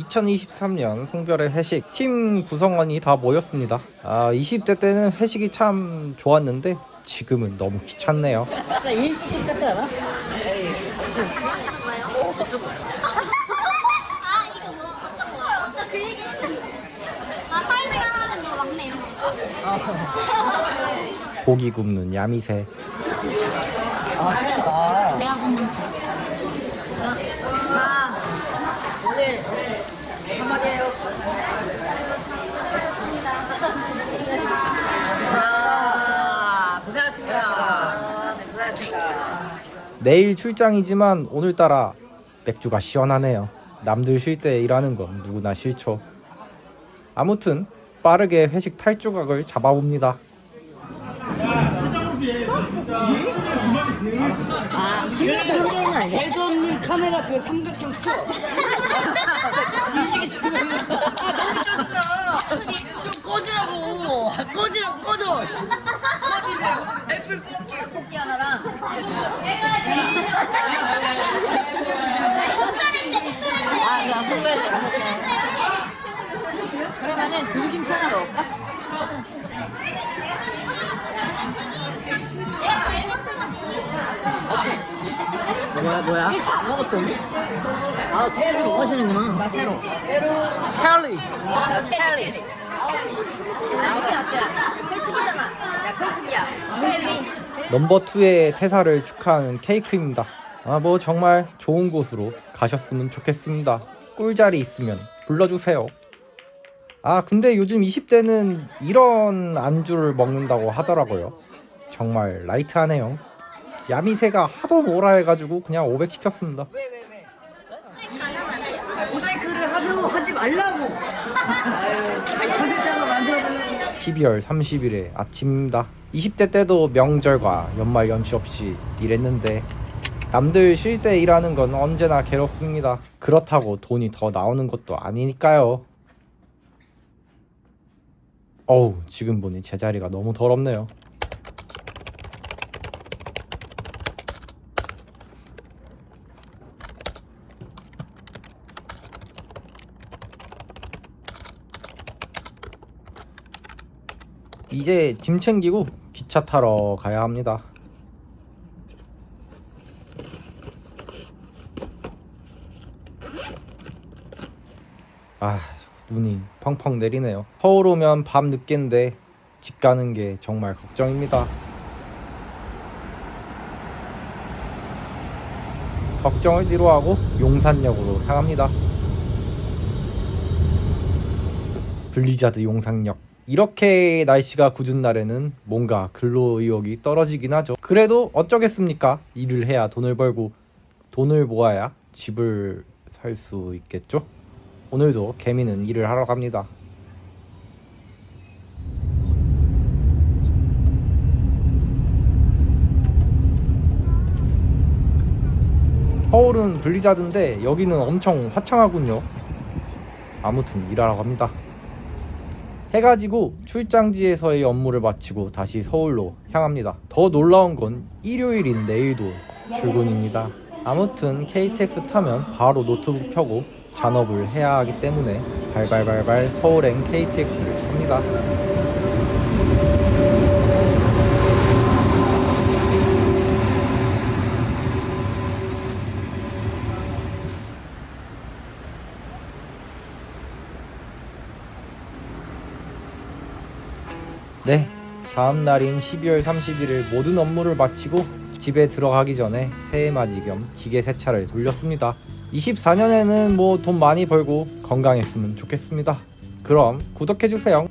2023년 송별의 회식 팀 구성원이 다 모였습니다. 아 20대 때는 회식이 참 좋았는데 지금은 너무 귀찮네요. 같지 않아? 아 이거 뭐 어떤 거야? 어떤 그 얘기? 아 사회생활 하는 너 막내 이런 거. 고기 굽는 야미새. 아, 그렇다. 내가 굽는 거. 자, 오늘 한마디 해요. 자, 고생하셨습니다. 네, 고생하셨습니다. 내일 출장이지만 오늘따라 맥주가 시원하네요. 남들 쉴 때 일하는 건 누구나 싫죠. 아무튼 빠르게 회식 탈주각을 잡아봅니다. 아, 아니야? 재수 없는 카메라 그 삼각형 써. 뒤지기 싫으면. 아, 너무 짜증나. 좀 꺼지라고. 아, 꺼지라고, 꺼져. 꺼지세요. 애플 뽑기. 뽑기 하나랑. 아, 그냥 뽑아야 돼. 그러면은 들김치 하나 먹을까? 뭐야 뭐야? 1차 안 먹었어? 아 새로 먹으시는구나 나 새로! 나 캘리 아우지 아까 회식이잖아 넘버 2의 퇴사를 축하하는 케이크입니다. 아 뭐 정말 좋은 곳으로 가셨으면 좋겠습니다. 꿀자리 있으면 불러주세요. 아 근데 요즘 20대는 이런 안주를 먹는다고 하더라고요. 정말 라이트하네요. 야미새가 하도 뭐라 해가지고 그냥 500 시켰습니다. 왜왜 왜? 모자이크를 하도 하지 말라고 아유 12월 30일의 아침입니다. 20대 때도 명절과 연말 연시 없이 일했는데 남들 쉴 때 일하는 건 언제나 괴롭습니다. 그렇다고 돈이 더 나오는 것도 아니니까요. 어우, 지금 보니 제자리가 너무 더럽네요. 이제 짐 챙기고 기차 타러 가야 합니다. 아, 눈이 펑펑 내리네요. 서울 오면 밤 늦겠는데 집 가는 게 정말 걱정입니다. 걱정을 뒤로하고 용산역으로 향합니다. 블리자드 용산역. 이렇게 날씨가 굳은 날에는 뭔가 근로 의욕이 떨어지긴 하죠. 그래도 어쩌겠습니까? 일을 해야 돈을 벌고 돈을 모아야 집을 살 수 있겠죠? 오늘도 개미는 일을 하러 갑니다. 서울은 블리자드인데 여기는 엄청 화창하군요. 아무튼 일하러 갑니다. 해가지고 출장지에서의 업무를 마치고 다시 서울로 향합니다. 더 놀라운 건 일요일인 내일도 출근입니다. 아무튼 KTX 타면 바로 노트북 펴고 잔업을 해야 하기 때문에 발발발발 서울행 KTX를 탑니다. 네, 다음 날인 12월 31일 모든 업무를 마치고 집에 들어가기 전에 새해 맞이 겸 기계 세차를 돌렸습니다. 24년에는 뭐 돈 많이 벌고 건강했으면 좋겠습니다. 그럼 구독해주세요.